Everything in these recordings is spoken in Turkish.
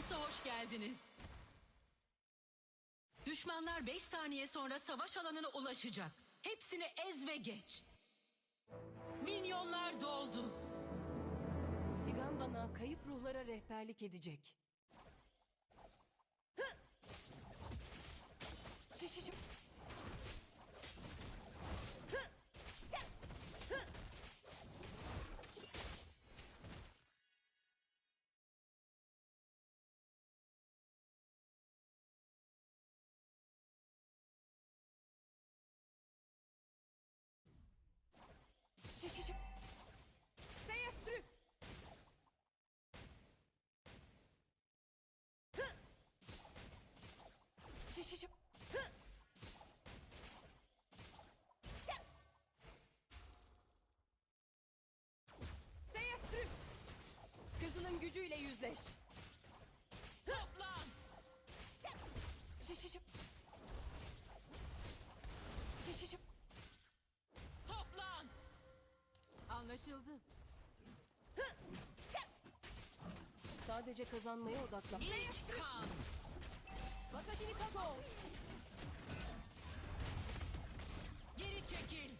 Alliance'a hoş geldiniz. Düşmanlar 5 saniye sonra savaş alanına ulaşacak. Hepsini ez ve geç. Minyonlar doldu. Higan bana kayıp ruhlara rehberlik edecek. Anlaşıldı. Sadece kazanmaya odaklan. İlk kan! Watashi ni kago! Geri çekil!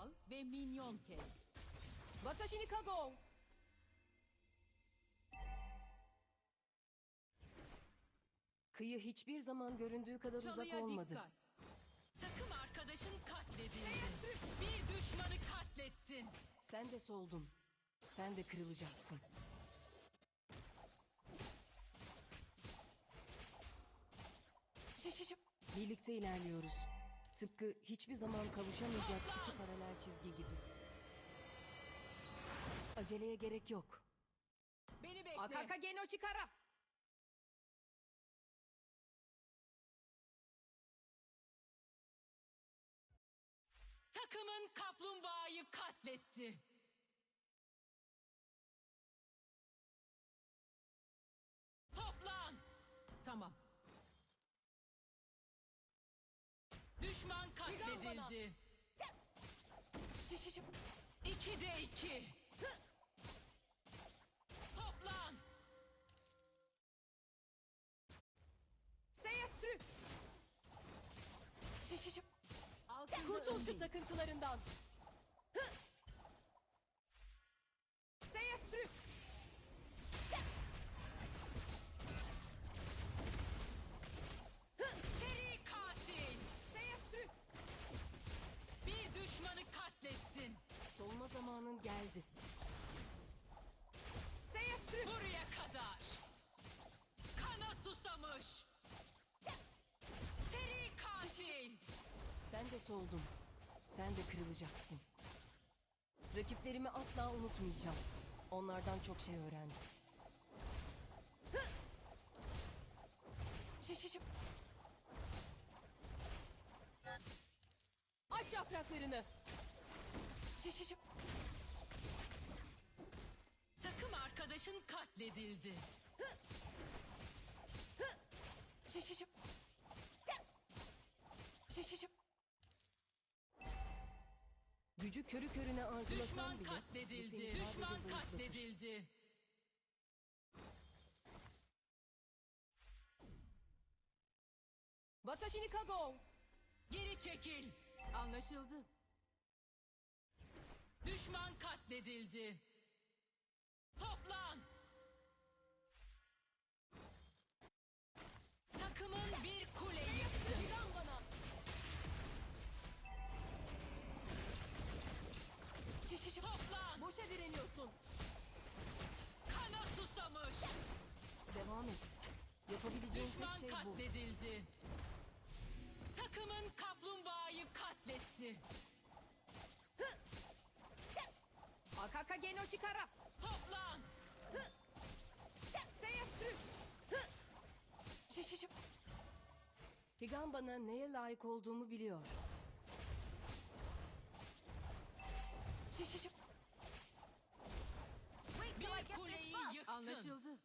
Kal ve minyon kes. Watashi ni kago! Kıyı hiçbir zaman göründüğü kadar uzak Çalıya olmadı. dikkat. Takım arkadaşın katledildi. Bir düşmanı katlettin. Sen de soldun. Sen de kırılacaksın. Şiş, şiş, şiş. Birlikte ilerliyoruz. Tıpkı hiçbir zaman kavuşamayacak iki paralel çizgi gibi. Aceleye gerek yok. Beni bekle. Akaka geno chikara. Takımın kaplumbağayı katletti. Katledildi. İki de iki. Toplan. Şiş, şiş. Altında Kurtul şu öndeyiz. takıntılarından. Sen de soldun. Sen de kırılacaksın. Rakiplerimi asla unutmayacağım. Onlardan çok şey öğrendim. Hı! Şiş, şiş, şiş. Aç yapraklarını. Şiş, şiş, şiş. Takım arkadaşın katledildi. Körü körüne arzulasan Düşman bile katledildi. Düşman katledildi. Watashi ni kago. Geri çekil. Anlaşıldı. Düşman katledildi. Toplan. Takımın bir Chikara. Toplan. Seyyatsü. Şiş şiş. Higan bana neye layık olduğumu biliyor. Şiş şiş. şiş. Bir kuleyi yıktın. Anlaşıldı.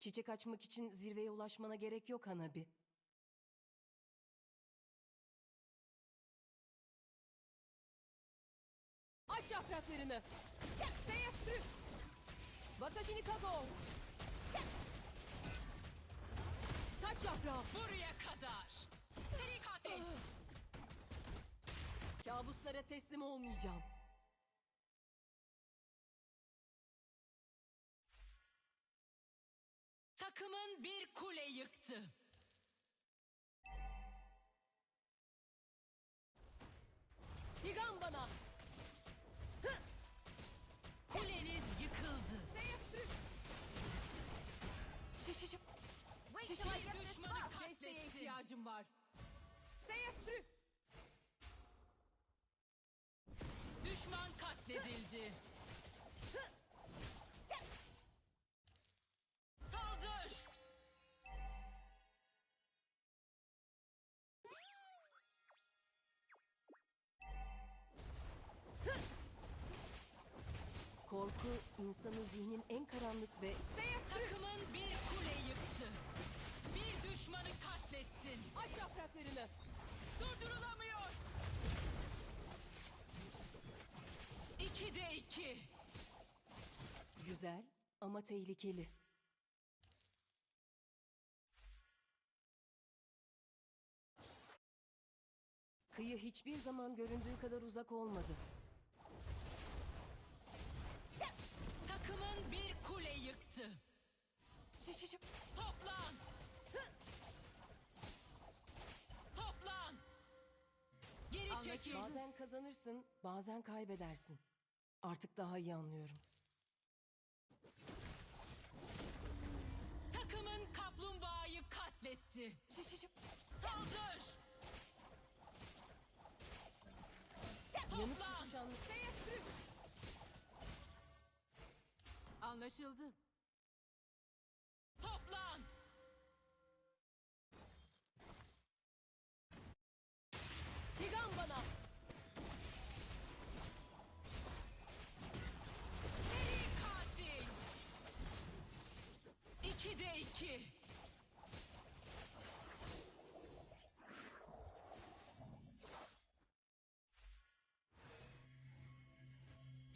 Çiçek açmak için zirveye ulaşmana gerek yok Hanabi. Yapraklarını. Seyyatsü. Watashi ni kago. Taç yaprağı. Buraya kadar. Seri katil. Kabuslara teslim olmayacağım. Takımın bir kule yıktı. İnsanın zihnin en karanlık ve Takımın bir kule yıktı. Bir düşmanı katlettin. aç yapraklarını. Durdurulamıyor. İki de iki. Güzel ama tehlikeli. Kıyı hiçbir zaman göründüğü kadar uzak olmadı. Toplan. Toplan. Geri çekil. Bazen kazanırsın, bazen kaybedersin. Artık daha iyi anlıyorum. Takımın kaplumbağayı katletti. Saldır. Yanıp Toplan. tutuşan Anlaşıldı.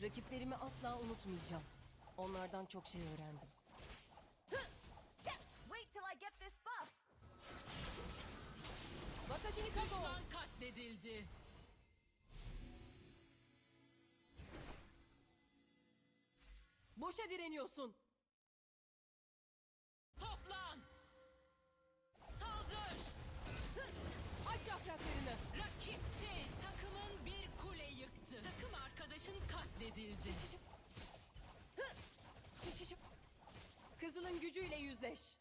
Rakiplerimi asla unutmayacağım. Onlardan çok şey öğrendim. Wait till I get this buff. Watashi. Düşman katledildi. Boşa direniyorsun. Yüzleş.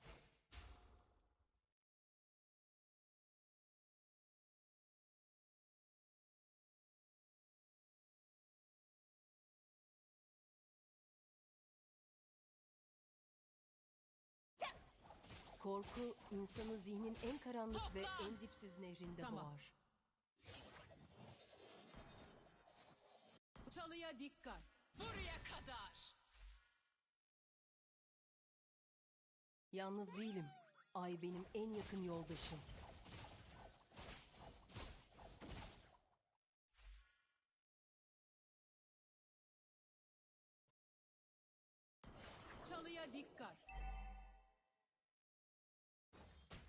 Korku insanı zihnin en karanlık ve Toplan! en dipsiz nehrinde Tamam. boğar. Çalıya dikkat. Buraya kadar. Yalnız değilim. Ay benim en yakın yoldaşım. Çalıya dikkat.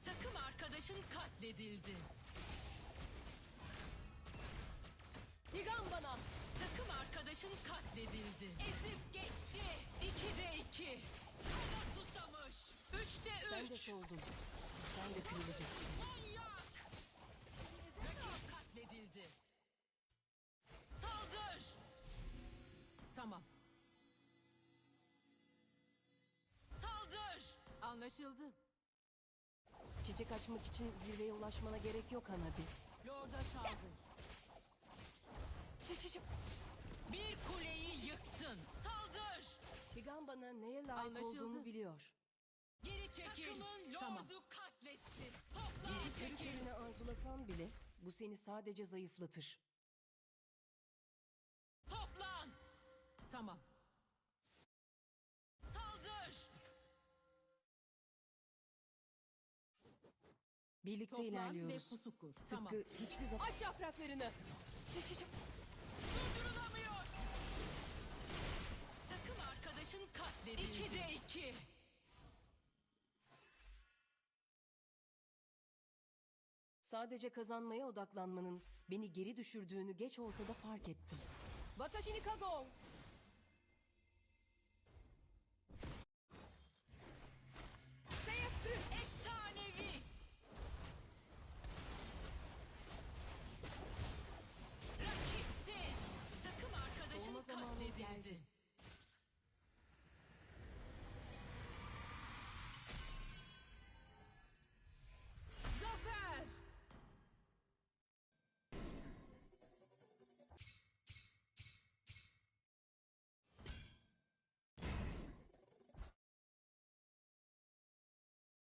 Takım arkadaşın katledildi. Higan bana. Takım arkadaşın katledildi. Ezip geçti. İki de iki. Kana susamış. Üç. de. Sen de kırılacaksın. Rakip katledildi. Saldır. Tamam. Saldır. Anlaşıldı. Çiçek açmak için zirveye ulaşmana gerek yok Hanabi. Lorda saldır. Şiş şiş. Bir kuleyi yıktın. Saldır. Higan bana neye layık Anlaşıldı. olduğumu biliyor. Geri çekil. Takımın lordu Tamam. katletti. Toplan çekil. arzulasan bile bu seni sadece zayıflatır. Toplan. Tamam. Saldır. Birlikte Toplan ve ilerliyoruz. pusu kur. Tıpkı Tamam. hiçbir zaman... Aç yapraklarını! Şiş, şiş, şiş. Durdurulamıyor. Takım arkadaşın katledildi. İkide iki. Sadece kazanmaya odaklanmanın beni geri düşürdüğünü geç olsa da fark ettim. Watashi ni kago!